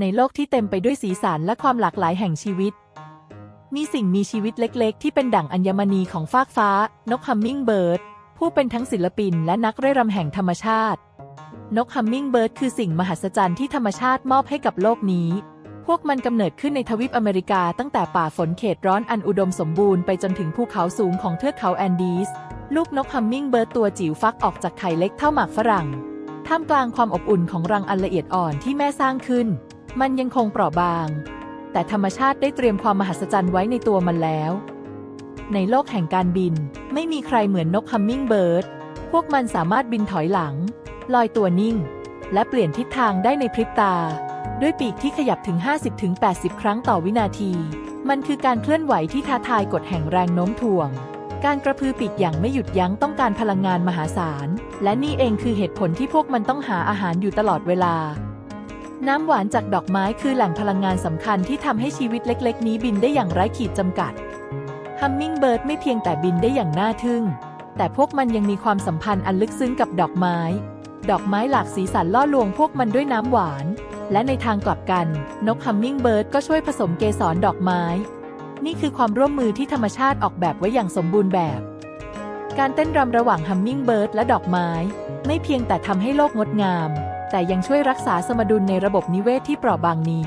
ในโลกที่เต็มไปด้วยสีสันและความหลากหลายแห่งชีวิต มีสิ่งมีชีวิตเล็กๆ ที่เป็นดั่งอัญมณีของฟากฟ้า นกฮัมมิงเบิร์ด ผู้เป็นทั้งศิลปินและนักเร่รำแห่งธรรมชาติ นกฮัมมิงเบิร์ดคือสิ่งมหัศจรรย์ที่ธรรมชาติมอบให้กับโลกนี้ พวกมันกำเนิดขึ้นในทวีปอเมริกาตั้งแต่ป่าฝนเขตร้อนอันอุดมสมบูรณ์ไปจนถึงภูเขาสูงของเทือกเขาแอนดีส ลูกนกฮัมมิงเบิร์ดตัวจิ๋วฟักออกจากไข่เล็กเท่าหมากฝรั่ง ท่ามกลางความอบอุ่นของรังอันละเอียดอ่อนที่แม่สร้างขึ้น มันยังคงเปราะบาง แต่ธรรมชาติได้เตรียมความมหัศจรรย์ไว้ในตัวมันแล้ว ในโลกแห่งการบินไม่มีใครเหมือนนกฮัมมิงเบิร์ด พวกมันสามารถบินถอยหลัง ลอยตัวนิ่ง และเปลี่ยนทิศทางได้ในพริบตา ด้วยปีกที่ขยับถึง 50-80 ครั้งต่อวินาที มันคือการเคลื่อนไหวที่ท้าทายกฎแห่งแรงโน้มถ่วงการกระพือปีกอย่างไม่หยุดยั้งต้องการพลังงานมหาศาล และนี่เองคือเหตุผลที่พวกมันต้องหาอาหารอยู่ตลอดเวลา น้ำหวานจากดอกไม้คือแหล่งพลังงานสำคัญที่ทำให้ชีวิตเล็กๆ นี้บินได้อย่างไร้ขีดจำกัด ฮัมมิงเบิร์ดไม่เพียงแต่บินได้อย่างน่าทึ่ง แต่พวกมันยังมีความสัมพันธ์อันลึกซึ้งกับดอกไม้ ดอกไม้หลากสีสันล่อลวงพวกมันด้วยน้ำหวาน และในทางกลับกัน นกฮัมมิงเบิร์ดก็ช่วยผสมเกสรดอกไม้ นี่คือความร่วมมือที่ธรรมชาติออกแบบไว้อย่างสมบูรณ์แบบ การเต้นรำระหว่างฮัมมิงเบิร์ดและดอกไม้ ไม่เพียงแต่ทำให้โลกงดงาม แต่ยังช่วยรักษาสมดุลในระบบนิเวศที่เปราะบางนี้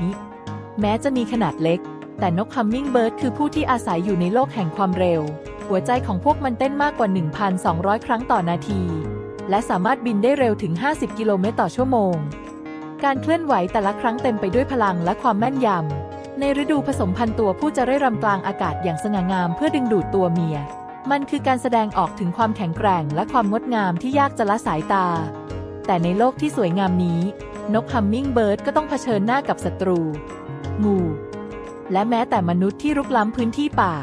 แม้จะมีขนาดเล็ก แต่นกฮัมมิงเบิร์ดคือผู้ที่อาศัยอยู่ในโลกแห่งความเร็ว หัวใจของพวกมันเต้นมากกว่า 1,200 ครั้งต่อนาที และสามารถบินได้เร็วถึง 50 กิโลเมตรต่อชั่วโมง การเคลื่อนไหวแต่ละครั้งเต็มไปด้วยพลังและความแม่นยำ ในฤดูผสมพันธุ์ตัวผู้จะเร่รำกลางอากาศอย่างสง่างามเพื่อดึงดูดตัวเมีย มันคือการแสดงออกถึงความแข็งแกร่งและความงดงามที่ยากจะละสายตา แต่ในโลกที่สวยงามนี้ นกฮัมมิงเบิร์ดก็ต้องเผชิญหน้ากับศัตรู งู และแม้แต่มนุษย์ที่รุกล้ำพื้นที่ป่า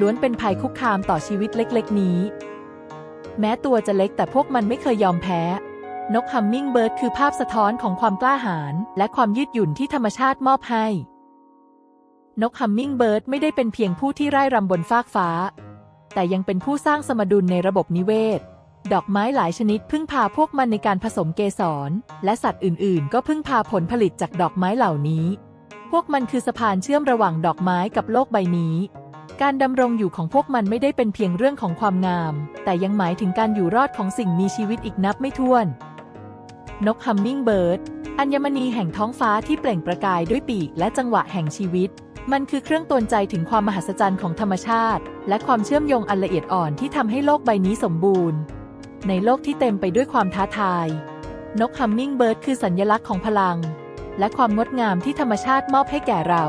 ล้วนเป็นภัยคุกคามต่อชีวิตเล็กๆ นี้ แม้ตัวจะเล็กแต่พวกมันไม่เคยยอมแพ้ นกฮัมมิงเบิร์ดคือภาพสะท้อนของความกล้าหาญและความยืดหยุ่นที่ธรรมชาติมอบให้ นกฮัมมิงเบิร์ดไม่ได้เป็นเพียงผู้ที่ไร้รำบนฟากฟ้า แต่ยังเป็นผู้สร้างสมดุลในระบบนิเวศ ดอกไม้หลายชนิดพึ่งพาพวกมันในการผสมเกสร และสัตว์อื่นๆ ก็พึ่งพาผลผลิตจากดอกไม้เหล่านี้ พวกมันคือสะพานเชื่อมระหว่างดอกไม้กับโลกใบนี้ การดำรงอยู่ของพวกมันไม่ได้เป็นเพียงเรื่องของความงาม แต่ยังหมายถึงการอยู่รอดของสิ่งมีชีวิตอีกนับไม่ถ้วน นกฮัมมิงเบิร์ด อัญมณีแห่งท้องฟ้าที่เปล่งประกายด้วยปีกและจังหวะแห่งชีวิตมันคือเครื่องตนใจถึงความมหัศจรรย์ของธรรมชาติ และความเชื่อมโยงอันละเอียดอ่อนที่ทำให้โลกใบนี้สมบูรณ์ ในโลกที่เต็มไปด้วยความท้าทาย นกฮัมมิงเบิร์ดคือสัญลักษณ์ของพลัง และความงดงามที่ธรรมชาติมอบให้แก่เรา